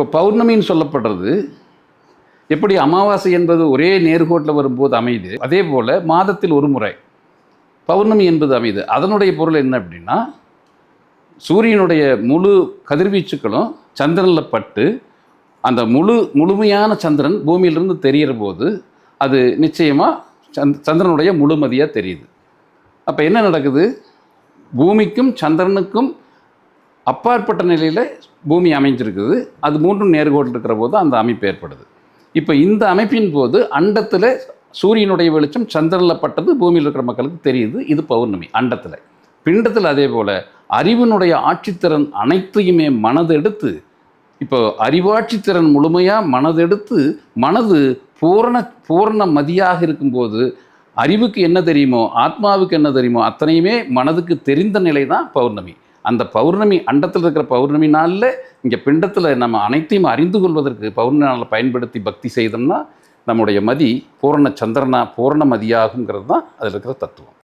இப்போ பௌர்ணமின்னு சொல்லப்படுறது எப்படி அமாவாசை என்பது ஒரே நேர்கோட்டில் வரும்போது அமையுது? அதே போல் மாதத்தில் ஒரு முறை. பௌர்ணமி என்பது அமையுது. அதனுடைய பொருள் என்ன அப்படின்னா சூரியனுடைய முழு கதிர்வீச்சுக்களும் சந்திரனில் பட்டு அந்த முழு முழுமையான சந்திரன் பூமியிலிருந்து தெரிகிற போது அது நிச்சயமாக சந்த் சந்திரனுடைய முழுமதியாக தெரியுது. அப்போ என்ன நடக்குது? பூமிக்கும் சந்திரனுக்கும் அப்பாற்பட்ட நிலையில் பூமி அமைஞ்சிருக்குது. அது மூன்றும் நேர்கோட்டில் இருக்கிற போது அந்த அமைப்பு ஏற்படுது. இப்போ இந்த அமைப்பின் போது அண்டத்தில் சூரியனுடைய வெளிச்சம் சந்திரனில் பட்டது பூமியில் இருக்கிற மக்களுக்கு தெரியுது. இது பௌர்ணமி அண்டத்தில். பிண்டத்தில் அதே போல் அறிவினுடைய ஆட்சித்திறன் அனைத்தையுமே மனதெடுத்து இப்போ அறிவாட்சித்திறன் முழுமையாக மனதெடுத்து மனது பூரண பூரண மதியாக இருக்கும்போது அறிவுக்கு என்ன தெரியுமோ ஆத்மாவுக்கு என்ன தெரியுமோ அத்தனையுமே மனதுக்கு தெரிந்த நிலை தான் பௌர்ணமி. அந்த பௌர்ணமி அண்டத்தில் இருக்கிற பௌர்ணமி நாளில் இங்கே பிண்டத்தில் நம்ம அனைத்தையும் அறிந்து கொள்வதற்கு பௌர்ணமி நாளில் பயன்படுத்தி பக்தி செய்தோம்னா நம்முடைய மதி பூரண சந்திரனா பூரண மதியாகுங்கிறது தான் அதில் இருக்கிற தத்துவம்.